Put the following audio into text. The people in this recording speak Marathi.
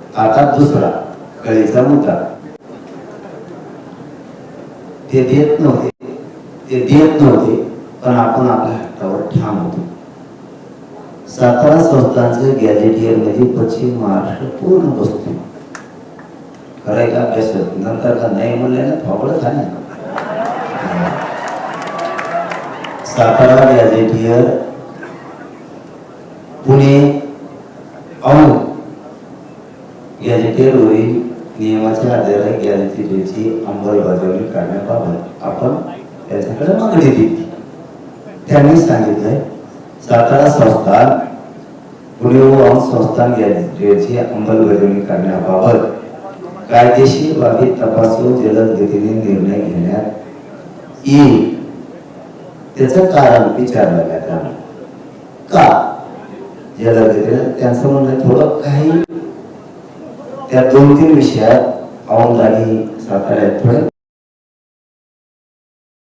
आता दुसरा कळीचा मुद्दा ते देत नव्हते ते देत नव्हते पण आपण आपल्या हट्टावर ठाम होतो. सातारा संस्थांचं गॅजेटियरमध्ये पश्चिम महाराष्ट्र पूर्ण बसतो करायचा अभ्यास नंतर का नाही म्हणल्यानं थोबडं झाले. सातारा गॅजेटियर पुणे औंध. गॅजेटियरवरील नियमाच्या आधारे गॅजेटियरची अंमलबजावणी करण्याबाबत आपण त्याच्याकडे मागणी दिली त्यांनी सांगितलंय सातारा संस्थान पुणे व संस्थान गॅजेटियरची अंमलबजावणी करण्याबाबत कायदेशीर बाबी तपासून जलद गतीने निर्णय घेण्यात येईल. त्याचं कारण विचारलं गेलं का? जलद गतीने? त्यांचं म्हणणं थोडं काही त्या दोन तीन विषयात औंध आणि साताऱ्यात थोडे